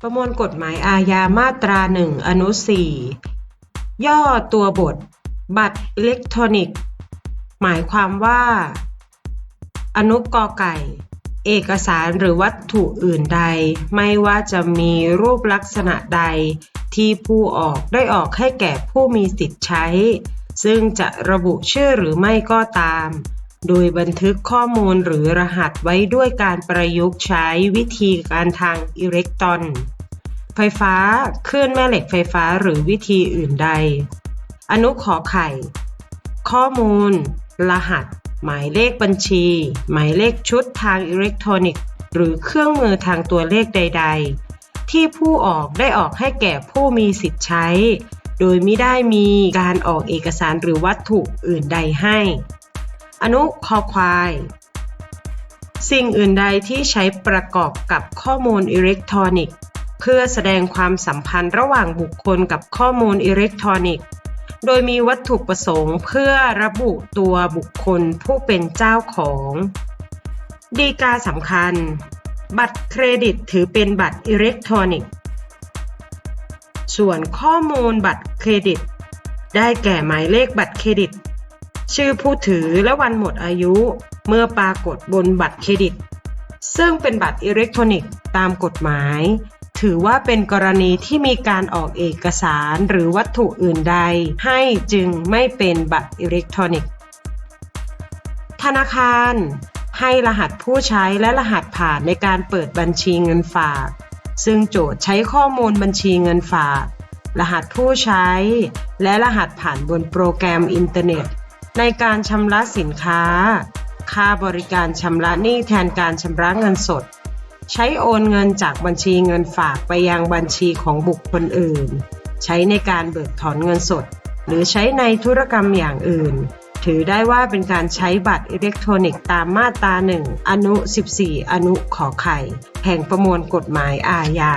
ประมวลกฎหมายอาญามาตราหนึ่งอนุสี่ย่อตัวบท บัตรอิเล็กทรอนิกส์หมายความว่า อนุกอไก่ เอกสารหรือวัตถุอื่นใด ไม่ว่าจะมีรูปลักษณะใด ที่ผู้ออกได้ออกให้แก่ผู้มีสิทธิ์ใช้ ซึ่งจะระบุชื่อหรือไม่ก็ตาม โดยบันทึกข้อมูลหรือรหัสไว้ด้วยการประยุกต์ใช้วิธีการทางอิเล็กตรอน ไฟฟ้าคลื่นแม่เหล็กไฟฟ้าหรือวิธีอื่นใด อนุขอไข่ ข้อมูล รหัส หมายเลขบัญชี หมายเลขชุดทางอิเล็กทรอนิกส์ หรือเครื่องมือทางตัวเลขใด ๆ ที่ผู้ออกได้ออกให้แก่ผู้มีสิทธิ์ใช้ โดยไม่ได้มีการออกเอกสารหรือวัตถุอื่นใดให้ อนุคอควาย สิ่งอื่นใดที่ใช้ประกอบกับข้อมูลอิเล็กทรอนิกส์ เพื่อแสดงความสัมพันธ์ระหว่างบุคคลกับข้อมูลอิเล็กทรอนิกส์ โดยมีวัตถุประสงค์เพื่อระบุตัวบุคคลผู้เป็นเจ้าของ ดีกาสำคัญ บัตรเครดิตถือเป็นบัตรอิเล็กทรอนิกส์ ส่วนข้อมูลบัตรเครดิตได้แก่หมายเลขบัตรเครดิต ชื่อผู้ถือและวันหมดอายุ เมื่อปรากฏบนบัตรเครดิต ซึ่งเป็นบัตรอิเล็กทรอนิกส์ตามกฎหมาย ถือว่าเป็นกรณีที่มีการออกเอกสารหรือวัตถุอื่นใด ให้จึงไม่เป็นบัตรอิเล็กทรอนิกส์ ธนาคาร ให้รหัสผู้ใช้และรหัสผ่านในการเปิดบัญชีเงินฝาก ซึ่งโจทย์ใช้ข้อมูลบัญชีเงินฝาก รหัสผู้ใช้ และรหัสผ่านบนโปรแกรมอินเทอร์เน็ต ในการชำระสินค้า ค่าบริการชำระหนี้แทนการชำระเงินสด ใช้โอนเงินจากบัญชีเงินฝากไปยังบัญชีของบุคคลอื่น ใช้ในการเบิกถอนเงินสด หรือใช้ในธุรกรรมอย่างอื่น ถือได้ว่าเป็นการใช้บัตรอิเล็กทรอนิกส์ตามมาตรา1อนุ 14 อนุขอไข่ แห่งประมวลกฎหมายอาญา